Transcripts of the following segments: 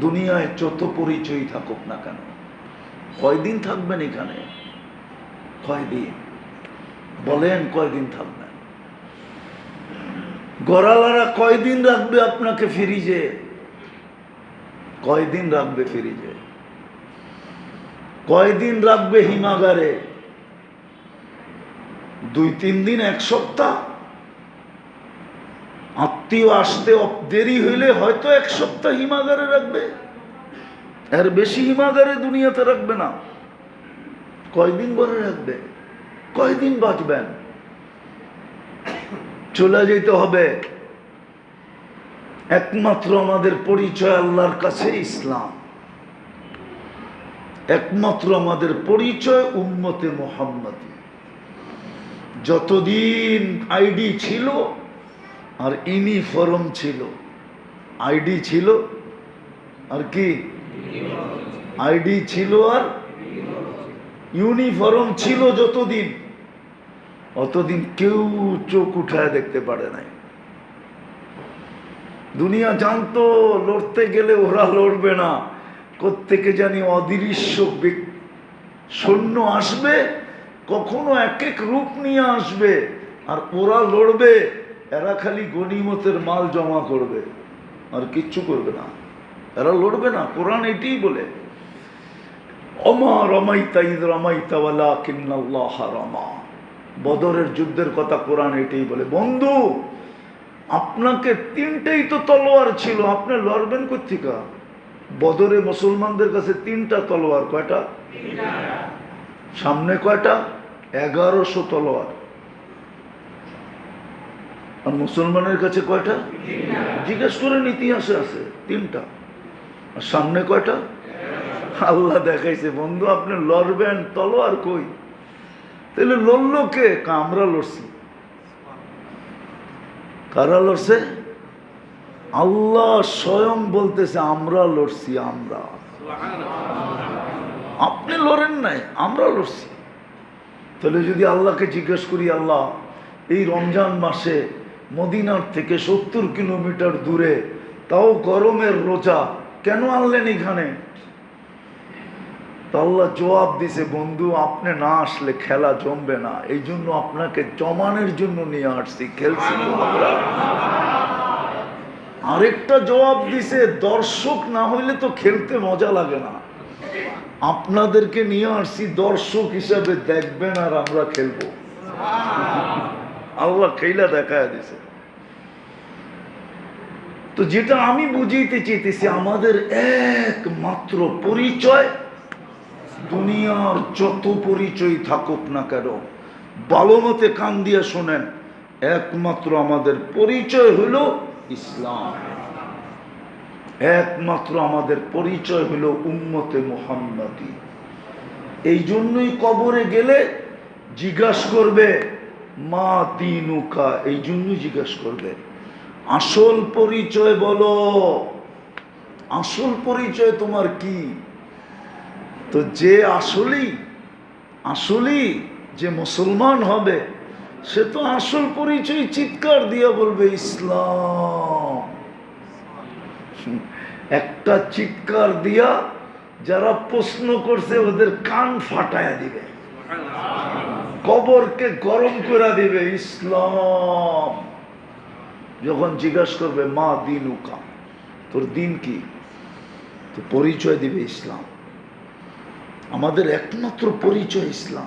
দুনিয়ায় যত পরিচয় থাকুক না কেন, কয়দিন থাকবেন এখানে? কয়দিন? বলেন কয়দিন থাকবেন? গড়ালারা কয়দিন রাখবে আপনাকে ফ্রিজে? কয়দিন রাখবে ফিরিজে? কয়দিন রাখবে হিমাগারে? দুই তিন দিন, এক সপ্তাহ? আত্মীয় আসতে দেরি হইলে হয়তো এক সপ্তাহ হিমাগারে রাখবে। এর বেশি হিমাগারে দুনিয়াতে রাখবে না। কয়দিন ভরে রাখবে? কয়দিন বাঁচবেন? চলে যেতে হবে। একমাত্র আমাদের পরিচয় আল্লাহর কাছে ইসলাম। একমাত্র আমাদের পরিচয় উম্মতে মোহাম্মদী। যতদিন আইডি ছিল আর ইউনিফর্ম ছিল। আইডি ছিল আর কি? আইডি ছিল আর ইউনিফর্ম ছিল যতদিন। অতদিন কেউ চোখ উঠায় দেখতে পারে নাই। দুনিয়া জানতো, লড়তে গেলে ওরা লড়বে না। কোত্থেকে জানি অদৃশ্য সৈন্য আসবে, কখনো এক এক রূপ নিয়ে আসবে, আর ওরা লড়বে। এরা খালি গনিমতের মাল জমা করবে, আর কিচ্ছু করবে না। এরা লড়বে না, কোরআন এটাই বলে। অমা রমাইতা ঈদ রমাইতা ওয়ালা কিন্নাল্লাহ রমা। বদরের যুদ্ধের কথা কোরআন এটাই বলে। বন্ধু, আপনাকে তিনটেই তো তলোয়ার ছিল, আপনি লড়বেন কোথেকা বদরে মুসলমানদের কাছে তিনটা তলোয়ার, কয়টা? সামনে কয়টা? এগারোশো তলোয়ার। আর মুসলমানের কাছে কয়টা? জিজ্ঞেস করেন ইতিহাসে আছে, তিনটা। আর সামনে কয়টা? আল্লাহ দেখাইছে, বন্ধু, আপনি লড়বেন, তলোয়ার কই? তাহলে লড়লো কে? আমরা লড়ছি। কারা লড়ছে? আল্লাহ স্বয়ং বলতেছে, আমরা লড়ছি, আমরা। আপনি লড়েন নাই, আমরা লড়ছি। তাহলে যদি আল্লাহকে জিজ্ঞেস করি, আল্লাহ, এই রমজান মাসে মদিনার থেকে সত্তর কিলোমিটার দূরে। তাও গরমের রোজা কেন আনলেন এখানে? আল্লাহ জবাব দিছে, বন্ধু, আপনি না আসলে খেলা জমবে না। এই জন্য আপনাকে জমানের জন্য নিয়ে আসছি, খেলছি আমরা। আরেকটা জবাব দিছে, দর্শক না হইলে তো খেলতে মজা লাগে না। আপনাদেরকে নিয়ে আসছি, দর্শক হিসাবে দেখবেন আর আমরা খেলব। আল্লাহ খেলা দেখায় দিছে। তো যেটা আমি বুঝাইতে চাইতেছি, আমাদের একমাত্র পরিচয়, দুনিয়ার যত পরিচয় থাকুক না কেন ভালো মতে কান দিয়ে শোনেন, একমাত্র আমাদের পরিচয় হলো ইসলাম। একমাত্র আমাদের পরিচয় হলো উম্মতে মোহাম্মদী। এই জন্যই কবরে গেলে জিজ্ঞাসা করবে মা দিনুকা এই জন্য জিজ্ঞাস করবে। আসল পরিচয় বলো। আসল পরিচয় তোমার কি? তো যে আসলেই আসলেই যে মুসলমান হবে, সে তো আসল পরিচয় চিৎকার দিয়ে বলবে, ইসলাম। একটা চিৎকার দিয়া যারা প্রশ্ন করছে, ওদের কান ফাটায়া দিবে। কবরকে গরম করে দিবে ইসলাম। যখন জিজ্ঞাসা করবে, মা দিন উকা তোর দিন কি? তো পরিচয় দিবে ইসলাম। আমাদের একমাত্র পরিচয় ইসলাম।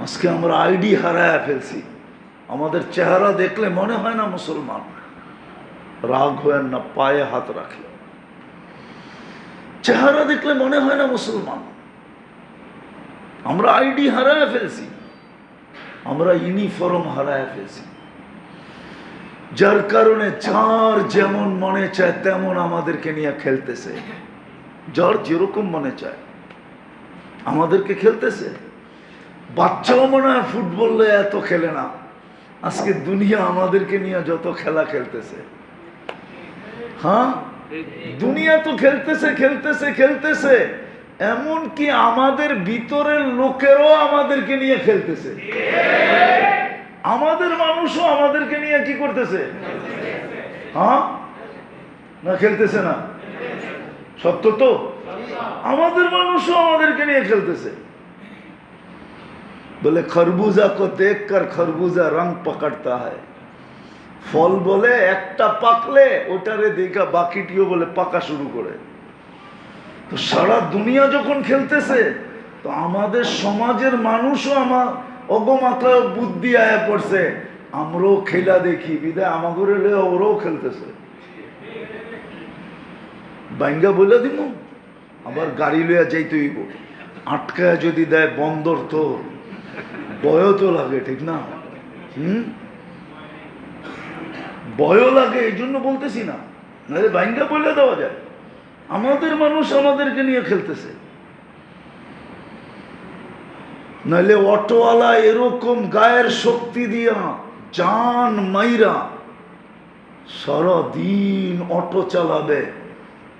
আজকে আমরা আইডি হারায় ফেলছি। আমাদের চেহারা দেখলে মনে হয় না মুসলমান। রাগ হয় না, পায়ে হাত রাখে। চেহারা দেখলে মনে হয় না মুসলমান। আমরা আইডি হারায় ফেলছি। আমরা ইউনিফর্ম হারায় ফেলছি। যার কারণে যার যেমন মনে চায়, তেমন আমাদেরকে নিয়ে খেলতেছে। যার যেরকম মনে চায়, আমাদেরকে খেলতেছে। বাচ্চাও মনে হয় ফুটবল এত খেলে না। আজকে দুনিয়া আমাদেরকে নিয়ে যত খেলা খেলতেছে। হ্যাঁ? দুনিয়া তো খেলতেছে খেলতেছে খেলতেছে। এমন কি আমাদের ভিতরের লোকেরও আমাদেরকে নিয়ে খেলতেছে। আমাদের মানুষও আমাদেরকে নিয়ে কি করতেছে? হ্যাঁ? না, খেলতেছে না। সত্য তো? আমাদের মানুষও আমাদেরকে নিয়ে খেলতেছে। বলে, খরবুজা কো দেখ কর খরবুজা রং পকড়তা হয় ফল বলে, একটা পাকলে, ওটারে দেখা বাকিটিও বলে, পাকা শুরু করে। তো সারা দুনিয়া যখন খেলতেছে, তো আমাদের সমাজের মানুষও আমার অগমাত্রা বুদ্ধি আয়া পড়ছে, আমরাও খেলা দেখি, বিদায় আমাগরে লয়ে ওরাও খেলতেছে। বাইঙ্গা বলে দিব আবার গাড়ি লইয়া যাইতে হইব। আটকায় যদি দেয় বন্দর তো বয় তো লাগে, ঠিক না? হুম? বয় লাগে এই জন্য বলতেছি না। নাহলে বাইঙ্গা বলে দেওয়া যায়। আমাদের মানুষ আমাদেরকে নিয়ে খেলতেছে। নাহলে অটোওয়ালা এরকম গায়ের শক্তি দিয়া জান মাইরা সারাদিন অটো চালাবে,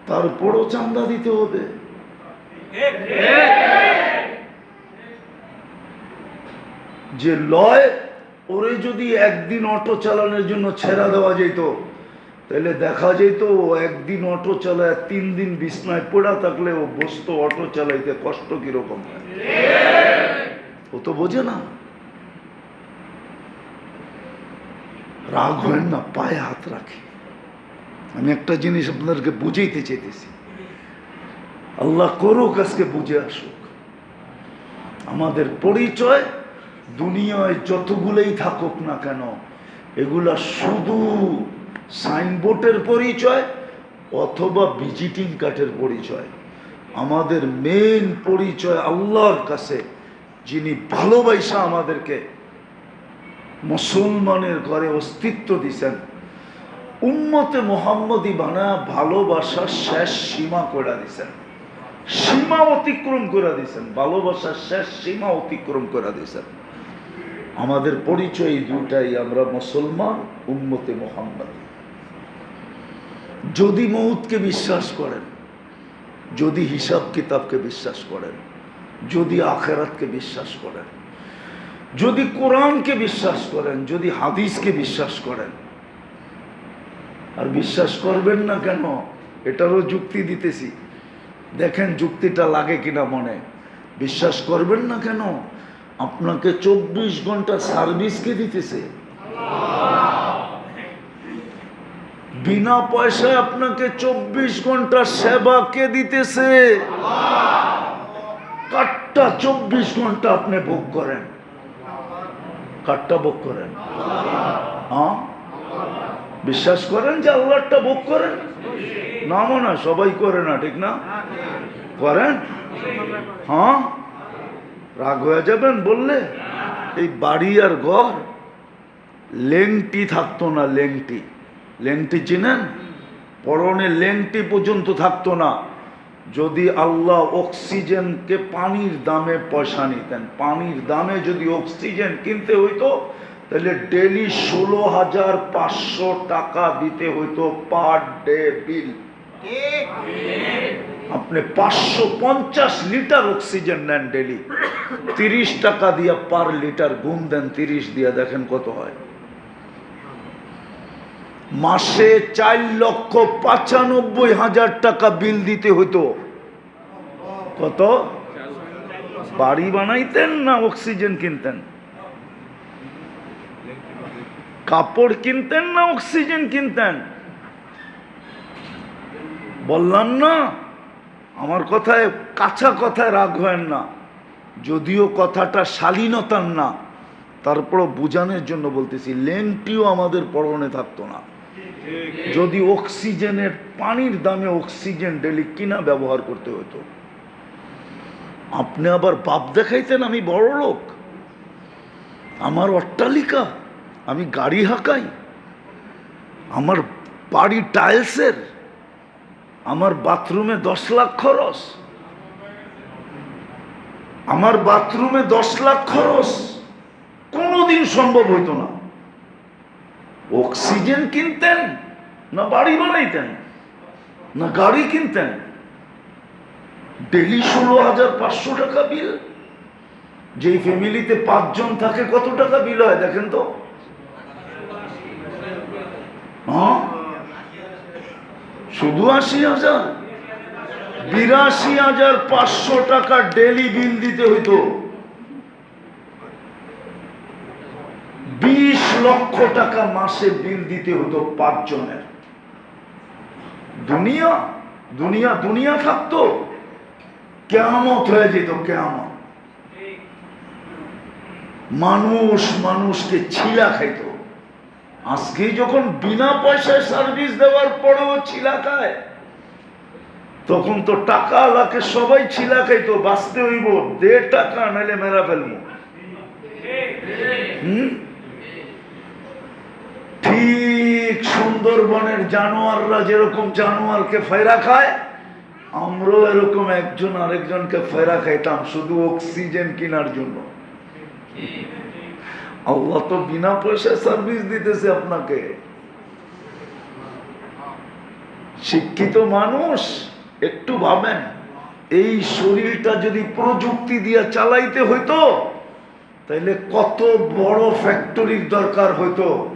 তারপরও চান্দা দিতে হবে। যে লয়, ওরে যদি একদিন অটো চালানোর জন্য ছেড়া দেওয়া যেত তাহলে দেখা যেত একদিন অটো চালায়, তিন দিন বিছনায় পড়া থাকলে ও বসতো অটো চালাইতে, কষ্ট কীরকম ও তো বোঝে না। রাগ হয় না, পায়ে হাত রাখি। আমি একটা জিনিস আপনাদেরকে বুঝাইতে চাইতেছি। আল্লাহ করুক, আজকে বুঝে আসুক। আমাদের পরিচয় দুনিয়ায় যতগুলোই থাকুক না কেন, এগুলা শুধু সাইনবোর্ডের পরিচয় অথবা ভিজিটিং কার্ডের পরিচয়। আমাদের মেন পরিচয় আল্লাহর কাছে, যিনি ভালোবাসা আমাদেরকে মুসলমানের ঘরে অস্তিত্ব দিছেন। উম্মতে মোহাম্মদী বানা ভালোবাসার শেষ সীমা করে দিছেন। সীমা অতিক্রম করে দিছেন। ভালোবাসার শেষ সীমা অতিক্রম করে দিছেন। আমাদের পরিচয় দুটাই আমরা মুসলমান উম্মতে মোহাম্মদ। যদি মৌতকে বিশ্বাস করেন, যদি হিসাব কিতাবকে বিশ্বাস করেন, যদি আখেরাতকে বিশ্বাস করেন, যদি কোরআনকে বিশ্বাস করেন, যদি হাদিসকে বিশ্বাস করেন, আর বিশ্বাস করবেন না কেন? এটারও যুক্তি দিতেছি। দেখেন যুক্তিটা লাগে কিনা মনে। বিশ্বাস করবেন না কেন? আপনাকে চব্বিশ ঘণ্টা সার্ভিস কে দিতেছে। বিনা পয়সায় আপনাকে চব্বিশ ঘণ্টা সেবা কে দিতেছে? কাটটা চব্বিশ ঘণ্টা আপনি ভোগ করেন। কাটটা ভোগ করেন। হ্যাঁ বিশ্বাস করেন যে আল্লাহটা ভোগ করেন? না মনে, সবাই করে না, ঠিক না? করেন? হ্যাঁ? রাগ হয়ে যাবেন বললে? এই বাড়ি আর ঘর, লেংটি থাকতো না লেংটি। লেংটি চিনেন? পরনে লেংটি পর্যন্ত থাকতো না। যদি আল্লাহ অক্সিজেনকে পানির দামে পয়সা নিতেন, পানির দামে যদি অক্সিজেন কিনতে হইতো, তাহলে ডেলি ষোলো হাজার পাঁচশো টাকা দিতে হইতো পার ডে বিল। আপনি পাঁচশো পঞ্চাশ লিটার অক্সিজেন নেন ডেলি। তিরিশ টাকা দিয়া পার লিটার গুণ দেন, তিরিশ দিয়া দেখেন কত হয়। মাসে চার লক্ষ পঁচানব্বই হাজার টাকা বিল দিতে হতো কত? বাড়ি বানাইতেন না অক্সিজেন কিনতেন? কাপড় কিনতেন না অক্সিজেন কিনতেন? বললাম না। আমার কথায় কাঁচা কথায় রাগ হয় না, যদিও কথাটা শালীনতার না। তারপরও বোঝানোর জন্য বলতেছি লেংটিও আমাদের পরনে থাকতো না। যদি অক্সিজেনের পানির দামে অক্সিজেন ডেলি কিনা ব্যবহার করতে হতো। আপনি আবার বাপ দেখাইতেন আমি বড় লোক। আমার অট্টালিকা, আমি গাড়ি হাঁকাই। আমার বাড়ি টাইলসের। আমার বাথরুমে দশ লাখ খরচ। আমার বাথরুমে দশ লাখ খরচ। কোনোদিন সম্ভব হইতো না। অক্সিজেন কিনতেন না বাড়ি বানাইতেন না গাড়ি কিনতেন। ডেলি ষোলো হাজার পাঁচশো টাকা বিল। যেই ফ্যামিলিতে পাঁচজন থাকে, কত টাকা বিল হয় দেখেন তো? হ্যাঁ? শুধু আশি হাজার? বিরাশি হাজার পাঁচশো টাকা ডেলি বিল দিতে হইতো। বিশ লক্ষ টাকা মাসে বিল দিতে হতো পাঁচজনের। দুনিয়া দুনিয়া দুনিয়া থাকতো। কেয়ামত হয়ে যেত, কেয়ামত। মানুষ মানুষকে ছিলা খাইত। আজকে যখন বিনা পয়সায় সার্ভিস দেওয়ার পরেও ছিলা খায় তখন তো টাকা লাখে সবাই ছিলা খাইতো বাঁচতে হইব দেড় টাকা, নাইলে মেরা ফেলব ঠিক সুন্দরবনের জানোয়াররা যেরকম জানোয়ারকে ফেরা খায়, আমরাও এরকম একজন আরেকজনকে ফেরা খাইতাম, শুধু অক্সিজেন কেনার জন্য। আল্লাহ তো বিনা পয়সায় সার্ভিস দিতেছে আপনাকে। শিক্ষিত মানুষ, একটু ভাবেন, এই শরীরটা যদি প্রযুক্তি দিয়ে চালাইতে হইতো, তাইলে কত বড় ফ্যাক্টরির দরকার হইতো,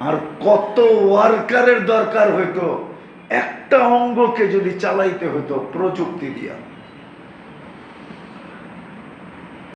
আর কত ওয়ার্কারের দরকার হইতো। একটা অঙ্গকে যদি চালাইতে হইতো প্রযুক্তি দিয়া।